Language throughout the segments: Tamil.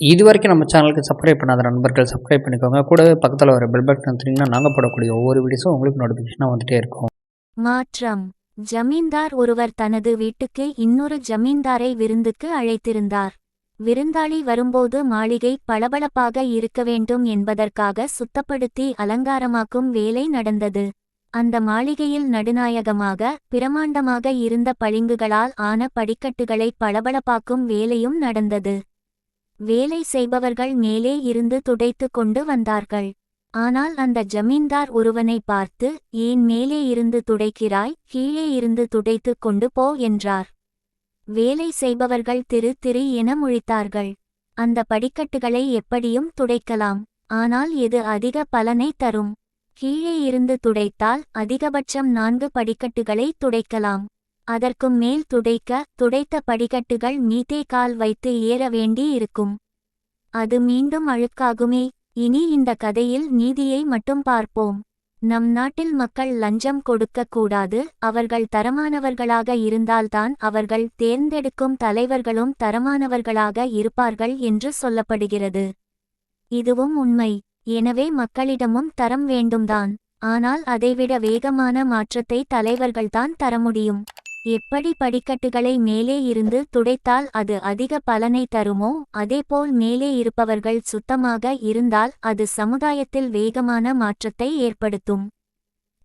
இது வரைக்கும் நம்ம சேனலுக்கு சப்ஸ்கிரைப் பண்ணாத நண்பர்கள் சப்ஸ்கிரைப் பண்ணிக்கோங்க. கூடவே பக்கத்தில் வர பெல் பட்டன் வந்தீங்கன்னா நாங்கள் போடக்கூடிய ஒவ்வொரு வீடியோஸும் உங்களுக்கு நோட்டிஃபிகேஷனாக வந்துட்டே இருக்கும். மாற்றம். ஜமீன்தார் ஒருவர் தனது வீட்டுக்கு இன்னொரு ஜமீன்தாரை விருந்துக்கு அழைத்திருந்தார். விருந்தாளி வரும்போது மாளிகை பளபளப்பாக இருக்க வேண்டும் என்பதற்காக சுத்தப்படுத்தி அலங்காரமாக்கும் வேலை நடந்தது. அந்த மாளிகையில் நடுநாயகமாக பிரமாண்டமாக இருந்த பளிங்குகளால் ஆன படிக்கட்டுகளை பளபளப்பாக்கும் வேலையும் நடந்தது. வேலை செய்பவர்கள் மேலே இருந்து துடைத்து கொண்டு வந்தார்கள். ஆனால் அந்த ஜமீன்தார் ஒருவனை பார்த்து ஏன் மேலே இருந்து துடைக்கிறாய்? கீழே இருந்து துடைத்து கொண்டு போ என்றார். வேலை செய்பவர்கள் திரு திரு என முழித்தார்கள். அந்த படிக்கட்டுகளை எப்படியும் துடைக்கலாம். ஆனால் எது அதிக பலனை தரும்? கீழே இருந்து துடைத்தால் அதிகபட்சம் நான்கு படிக்கட்டுகளை துடைக்கலாம். அதற்கும் மேல் துடைக்க துடைத்த படிக்கட்டுகள் மீதே கால் வைத்து ஏற வேண்டி இருக்கும். அது மீண்டும் அழுக்காகுமே. இனி இந்த கதையில் நீதியை மட்டும் பார்ப்போம். நம் நாட்டில் மக்கள் லஞ்சம் கொடுக்கக்கூடாது அவர்கள் தரமானவர்களாக இருந்தால்தான் அவர்கள் தேர்ந்தெடுக்கும் தலைவர்களும் தரமானவர்களாக இருப்பார்கள் என்று சொல்லப்படுகிறது. இதுவும் உண்மை. எனவே மக்களிடமும் தரம் வேண்டும்தான். ஆனால் அதைவிட வேகமான மாற்றத்தை தலைவர்கள்தான் தர முடியும். எப்படி படிக்கட்டுகளை மேலே இருந்து துடைத்தால் அது அதிக பலனை தருமோ அதேபோல் மேலே இருப்பவர்கள் சுத்தமாக இருந்தால் அது சமுதாயத்தில் வேகமான மாற்றத்தை ஏற்படுத்தும்.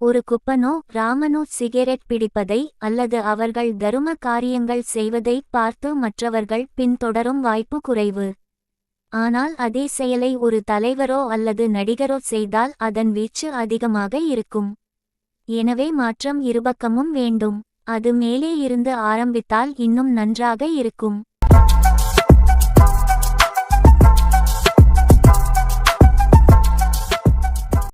ஒரு குப்பனோ ராமனோ சிகரெட் பிடிப்பதை அல்லது அவர்கள் தரும காரியங்கள் செய்வதை பார்த்து மற்றவர்கள் பின்தொடரும் வாய்ப்பு குறைவு. ஆனால் அதே செயலை ஒரு தலைவரோ அல்லது நடிகரோ செய்தால் அதன் வீச்சு அதிகமாக இருக்கும். எனவே மாற்றம் இருபக்கமும் வேண்டும். அது மேலே இருந்து ஆரம்பித்தால் இன்னும் நன்றாக இருக்கும்.